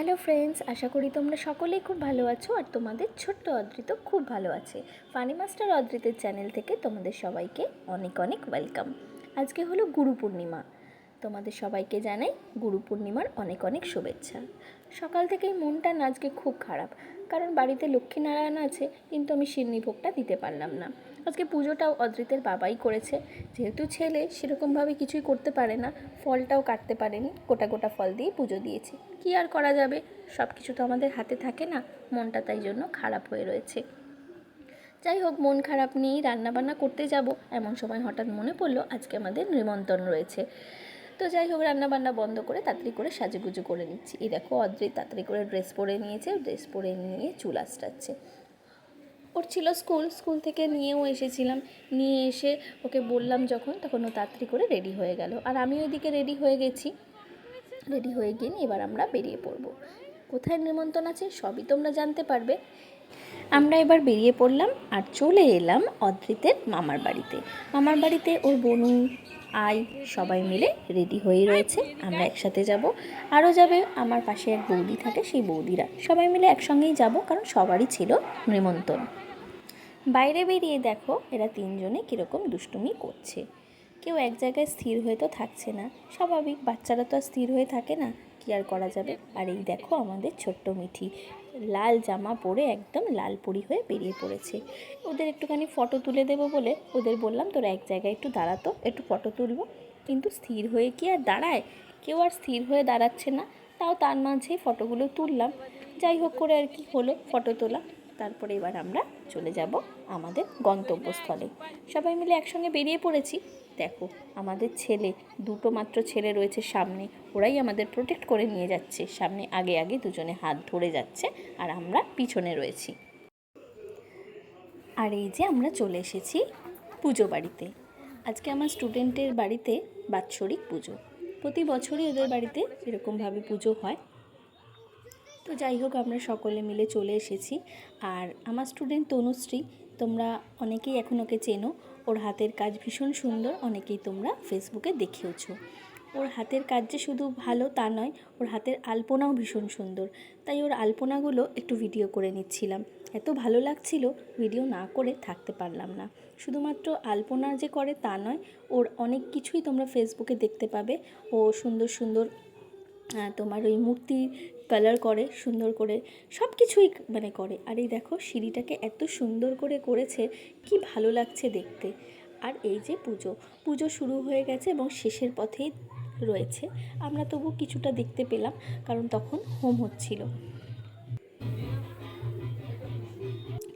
Hello friends আশা করি তোমরা সকলেই খুব ভালো আছো আর তোমাদের ছোট্ট অদ্রিত খুব ভালো আছে। ফানি মাস্টার অদ্রিতের চ্যানেল থেকে তোমাদের সবাইকে অনেক অনেক ওয়েলকাম আজকে হলো গুরু পূর্ণিমা। তোমাদের সবাইকে জানাই গুরু পূর্ণিমার অনেক অনেক শুভেচ্ছা। সকাল থেকেই মনটা আজকে খুব খারাপ, কারণ বাড়িতে লক্ষ্মীনারায়ণ আছে, কিন্তু আমি সিন্নি ভোগটা দিতে পারলাম না। আজকে পুজোটাও অদ্রিতের বাবাই করেছে। যেহেতু ছেলে, সেরকমভাবে কিছুই করতে পারে না। ফলটাও কাটতে পারেনি। গোটা গোটা ফল দিয়ে পুজো দিয়েছে। কী আর করা যাবে? সব কিছু তো আমাদের হাতে থাকে না। মনটা তাই জন্য খারাপ হয়ে রয়েছে। যাই হোক, মন খারাপ নিয়েই রান্নাবান্না করতে যাব। এমন সময় হঠাৎ মনে পড়ল, আজকে আমাদের নিমন্ত্রণ রয়েছে। তো যাই হোক, রান্নাবান্না বন্ধ করে তাড়াতাড়ি করে সাজুগুজু করে নিচ্ছি। এই দেখো, অদ্রিত তাড়াতাড়ি করে ড্রেস পরে নিয়েছে। ড্রেস পরে নিয়ে চুল আঁচড়াচ্ছে। ওর স্কুল স্কুল থেকে নিয়েও এসেছিলাম। নিয়ে এসে ওকে বললাম যখন, তখন ও তাড়াতাড়ি করে রেডি হয়ে গেল। আর আমি ওইদিকে রেডি হয়ে গেছি। রেডি হয়ে গিয়ে এবার আমরা বেরিয়ে পড়ব। কোথায় নিমন্ত্রণ আছে সবই তোমরা জানতে পারবে। আমরা এবার বেরিয়ে পড়লাম আর চলে এলাম অদ্রিতের মামার বাড়িতে। মামার বাড়িতে ওর বনু, আই সবাই মিলে রেডি হয়ে রয়েছে। আমরা একসাথে যাব। আরও যাবে আমার পাশে এক বৌদি থাকে, সেই বৌদিরা। সবাই মিলে একসঙ্গেই যাব, কারণ সবারই ছিল নিমন্ত্রণ। বাইরে বেরিয়ে দেখো এরা তিনজনে কীরকম দুষ্টুমি করছে। কেউ এক জায়গায় স্থির হয়ে তো থাকছে না। স্বাভাবিক, বাচ্চারা তো আর স্থির হয়ে থাকে না। কি আর করা যাবে? আর এই দেখো আমাদের ছোট্ট মিঠি। লাল জামা পরে একদম লাল পরি হয়ে বেরিয়ে পড়েছে। ওদের একটুখানি ফটো তুলে দেবো বলে ওদের বললাম, তোরা এক জায়গায় একটু দাঁড়াতো একটু ফটো তুলবো। কিন্তু স্থির হয়ে কি আর দাঁড়ায়? কেউ আর স্থির হয়ে দাঁড়াচ্ছে না। তাও তার মাঝে ফটোগুলো তুললাম। যাই হোক করে আর কি হলো ফটো তোলা। তারপরে এবার আমরা চলে যাব আমাদের গন্তব্যস্থলে। সবাই মিলে একসঙ্গে বেরিয়ে পড়েছি। দেখো, আমাদের ছেলে, দুটো মাত্র ছেলে রয়েছে সামনে। ওরাই আমাদের প্রোটেক্ট করে নিয়ে যাচ্ছে। সামনে আগে আগে দুজনে হাত ধরে যাচ্ছে আর আমরা পিছনে রয়েছি। আর এই যে আমরা চলে এসেছি পুজো বাড়িতে। আজকে আমার স্টুডেন্টের বাড়িতে বাৎসরিক পুজো। প্রতি বছরই ওদের বাড়িতে এরকমভাবে পুজো হয়। তো যাই হোক, আমরা সকলে মিলে চলে এসেছি। আর আমার স্টুডেন্ট তনুশ্রী, তোমরা অনেকেই এখন ওকে চেনো। ওর হাতের কাজ ভীষণ সুন্দর, অনেকেই তোমরা ফেসবুকে দেখেওছো। ওর হাতের কাজ যে শুধু ভালো তা নয়, ওর হাতের আলপনাও ভীষণ সুন্দর। তাই ওর আলপনাগুলো একটু ভিডিও করে নিচ্ছিলাম। এত ভালো লাগছিল ভিডিও না করে থাকতে পারলাম না। শুধুমাত্র আলপনা যে করে তা নয়, ওর অনেক কিছুই তোমরা ফেসবুকে দেখতে পাবে। ও সুন্দর সুন্দর তোমার ওই মূর্তি কালার করে, সুন্দর করে সব কিছুই মানে করে। আর এই দেখো, সিঁড়িটাকে এত সুন্দর করে করেছে, কি ভালো লাগছে দেখতে। আর এই যে পুজো পুজো শুরু হয়ে গেছে এবং শেষের পথেই রয়েছে। আমরা তবু কিছুটা দেখতে পেলাম, কারণ তখন হোম হচ্ছিল।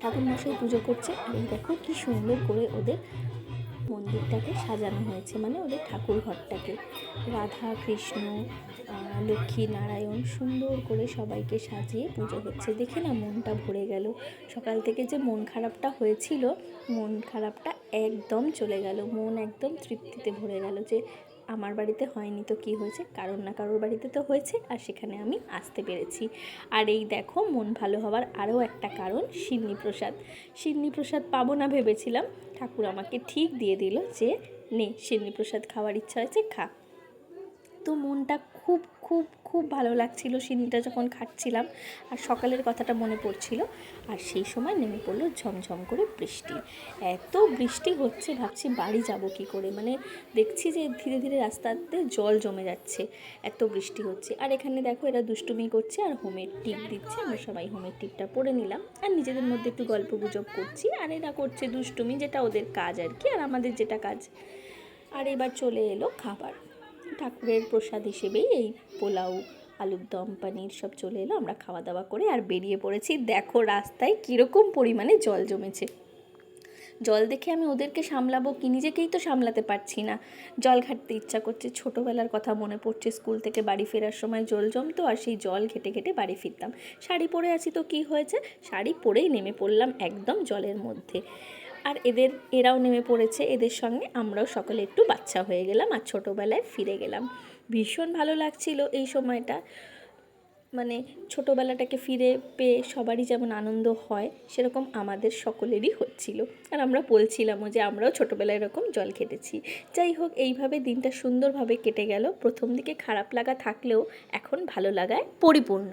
ঠাকুর মশাই পুজো করছে, আর এই দেখো কি সুন্দর করে ওদের মন্দিরটাকে সাজানো হয়েছে মানে ওদের ঠাকুর ঘরটাকে। রাধা, কৃষ্ণ লক্ষ্মী, নারায়ণ সুন্দর করে সবাইকে সাজিয়ে পুজো হচ্ছে। দেখে না মনটা ভরে গেল। সকাল থেকে যে মন খারাপটা হয়েছিল, মন খারাপটা একদম চলে গেল। মন একদম তৃপ্তিতে ভরে গেল যে আমার বাড়িতে হয়নি তো কি হয়েছে? কারোর না কারোর বাড়িতে তো হয়েছে, আর সেখানে আমি আসতে পেরেছি। আর এই দেখো, মন ভালো হওয়ার আরও একটা কারণ, সিন্নি প্রসাদ। সিন্নি প্রসাদ পাবো না ভেবেছিলাম। ঠাকুর আমাকে ঠিক দিয়ে দিল যে, নে, সিন্নি প্রসাদ খাওয়ার ইচ্ছা হয়েছে, খা। তো মনটা খুব খুব খুব ভালো লাগছিল সিন্নিটা যখন খাচ্ছিলাম আর সকালের কথাটা মনে পড়ছিল। আর সেই সময় নেমে পড়ল ঝমঝম করে বৃষ্টি। এত বৃষ্টি হচ্ছে, ভাবছি বাড়ি যাব কি করে? মানে দেখছি যে ধীরে ধীরে রাস্তাতে জল জমে যাচ্ছে, এত বৃষ্টি হচ্ছে। আর এখানে দেখো এরা দুষ্টুমি করছে আর হোমের টিপ দিচ্ছে। আমরা সবাই হোমের টিপটা পরে নিলাম। আর নিজেদের মধ্যে একটু গল্প গুজব করছি। আর এরা করছে দুষ্টুমি, যেটা ওদের কাজ আর কি, আর আমাদের যেটা কাজ। আর এবার চলে এলো খাবার। ঠাকুরের প্রসাদ হিসেবেই এই পোলাও, আলুর দম, পানির সব চলে এলো। আমরা খাওয়া দাওয়া করে আর বেরিয়ে পড়েছি। দেখো রাস্তায় কীরকম পরিমাণে জল জমেছে। জল দেখে আমি ওদেরকে সামলাবো কি? নিজেকেই তো সামলাতে পারছি না। জল ঘাটতে ইচ্ছা করছে। ছোটোবেলার কথা মনে পড়ছে। স্কুল থেকে বাড়ি ফেরার সময় জল জমতো আর সেই জল ঘেটে ঘেটে বাড়ি ফিরতাম। শাড়ি পরে আছি তো কি হয়েছে? শাড়ি পরেই নেমে পড়লাম একদম জলের মধ্যে। আর এদের, এরাও নেমে পড়েছে। এদের সঙ্গে আমরাও সকলে একটু বাচ্চা হয়ে গেলাম আর ছোটোবেলায় ফিরে গেলাম। ভীষণ ভালো লাগছিল এই সময়টা। মানে ছোটোবেলাটাকে ফিরে পেয়ে সবারই যেমন আনন্দ হয়, সেরকম আমাদের সকলেরই হচ্ছিল। আর আমরা বলছিলামও যে আমরাও ছোটোবেলায় এরকম জল খেটেছি। যাই হোক, এইভাবে দিনটা সুন্দরভাবে কেটে গেল। প্রথম দিকে খারাপ লাগা থাকলেও এখন ভালো লাগায় পরিপূর্ণ।